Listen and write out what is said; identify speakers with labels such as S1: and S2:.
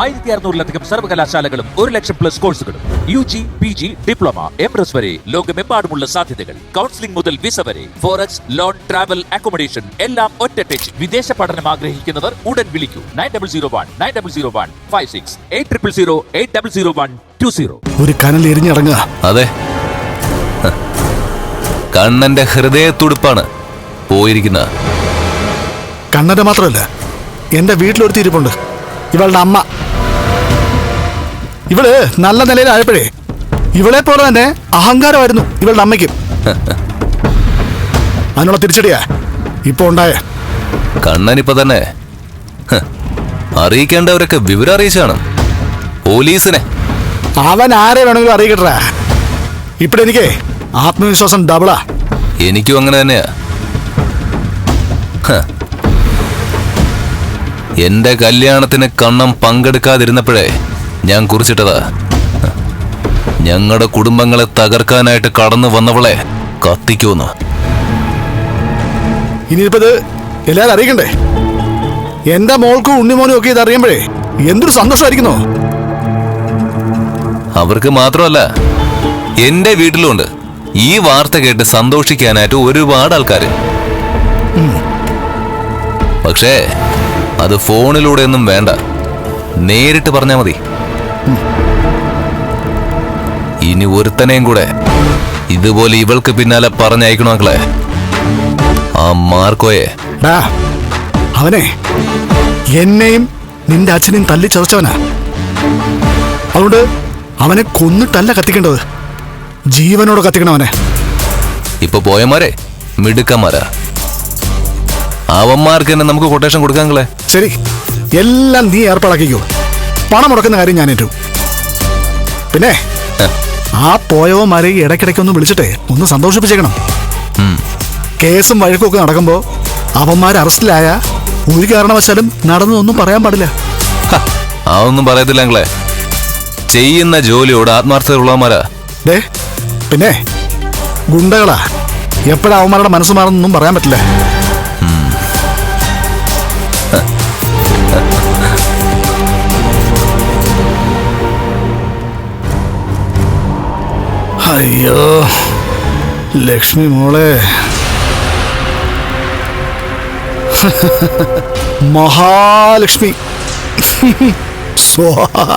S1: ആയിരത്തി അറുന്നൂറിലധികം സർവകലാശാലകളും ഒരു ലക്ഷം പ്ലസ് കോഴ്സുകളും U G P G diploma M S വരെ ലോകമെമ്പാടുമുള്ള സാധ്യതകൾ. കൗൺസിലിംഗ് മുതൽ വിസ വരെ ഫോറക്സ് ലോൺ ട്രാവൽ അക്കോമഡേഷൻ എല്ലാം ഒറ്റ ടച്ച് വിദേശ പഠനം ആഗ്രഹിക്കുന്നവർ ഉടൻ വിളിക്കൂ. Nine double zero one nine double zero one five six eight triple zero eight double zero one two zero
S2: ഒരു കനൽ എരിഞ്ഞിറങ്ങുക
S3: അതെ. കണ്ണന്റെ കണ്ണന്റെ ഹൃദയത്തുടുപ്പാണ് പോയിരിക്കുന്ന
S2: കണ്ണന്റെ മാത്രമല്ല എന്റെ വീട്ടിലൊരുത്തിരിപ്പുണ്ട് ഇവളുടെ അമ്മ. ഇവൾ നല്ല നിലയിലായപ്പോഴേ ഇവളെ പോലെ തന്നെ അഹങ്കാരമായിരുന്നു ഇവളുടെ അമ്മയ്ക്കും. അതിനുള്ള തിരിച്ചടിയാ. ഇപ്പൊ ഉണ്ടായ.
S3: കണ്ണനിപ്പോ തന്നെ. അറിയിക്കേണ്ടവരൊക്കെ വിവരം അറിയിച്ചാണ്. പോലീസിനെ.
S2: അവൻ ആരെ വേണമെങ്കിലും അറിയിക്കട്ടെ ഇപ്പഴ എനിക്ക് ആത്മവിശ്വാസം ഡബിളാ
S3: എനിക്കും അങ്ങനെ തന്നെയാ. എന്റെ കല്യാണത്തിന് കണ്ണം പങ്കെടുക്കാതിരുന്നപ്പോഴേ ഞാൻ കുറിച്ചിട്ടതാ. ഞങ്ങളുടെ കുടുംബങ്ങളെ തകർക്കാനായിട്ട് കടന്നു വന്നവളെ കത്തിക്കൂന്ന്
S2: ഇനിയിപ്പോ ഇത് എല്ലാരും അറിയിക്കണ്ടേ? എന്റെ മോൾക്കും ഉണ്ണിമോനും ഒക്കെ ഇത് അറിയുമ്പോഴേ എന്തൊരു സന്തോഷമായിരിക്കുന്നോ
S3: അവർക്ക് മാത്രമല്ല എന്റെ വീട്ടിലുണ്ട്. ഈ വാർത്ത കേട്ട് സന്തോഷിക്കാനായിട്ട് ഒരുപാട് ആൾക്കാർ പക്ഷേ അത് ഫോണിലൂടെ ഒന്നും വേണ്ട. നേരിട്ട് പറഞ്ഞാൽ മതി. ഇനി ഒരുത്തനെയും കൂടെ ഇതുപോലെ ഇവൾക്ക് പിന്നാലെ പറഞ്ഞയക്കണോ മക്കളെ? ആ മാർക്കോയെ.
S2: അവനെ. എന്നെയും നിന്റെ അച്ഛനെയും തല്ലി ചതച്ചവനാ. അതുകൊണ്ട് അവനെ കൊന്നിട്ടല്ല കത്തിക്കേണ്ടത്. ജീവനോട് കത്തിക്കണം അവനെ.
S3: ഇപ്പൊ പോയമാരെ മിടുക്കന്മാരാ. അവന്മാർക്ക് തന്നെ നമുക്ക് കൊട്ടേഷൻ കൊടുക്കാങ്ങളെ
S2: ശരി എല്ലാം നീ ഏർപ്പാടാക്കിക്കോ. പണം മുടക്കുന്ന കാര്യം ഞാൻ ഏറ്റു. പിന്നെ ആ പോയവന്മാരെ ഇടയ്ക്കിടയ്ക്ക് ഒന്ന് വിളിച്ചിട്ടേ ഒന്ന് സന്തോഷിപ്പിച്ചേക്കണം. കേസും വഴക്കും ഒക്കെ നടക്കുമ്പോ അവന്മാർ അറസ്റ്റിലായ ഒരു കാരണവശാലും നടന്നതൊന്നും പറയാൻ പാടില്ല.
S3: അതൊന്നും പറയത്തില്ല ഞങ്ങളെ ചെയ്യുന്ന ജോലിയോട് ആത്മാർത്ഥതയുള്ളവന്മാരാ
S2: പിന്നെ ഗുണ്ടകളാ. എപ്പോഴാ അവന്മാരുടെ മനസ്സ് മാറുന്നൊന്നും പറയാൻ പറ്റില്ല. അയ്യോ ലക്ഷ്മി മോളെ. മഹാലക്ഷ്മി. സ്വാഹ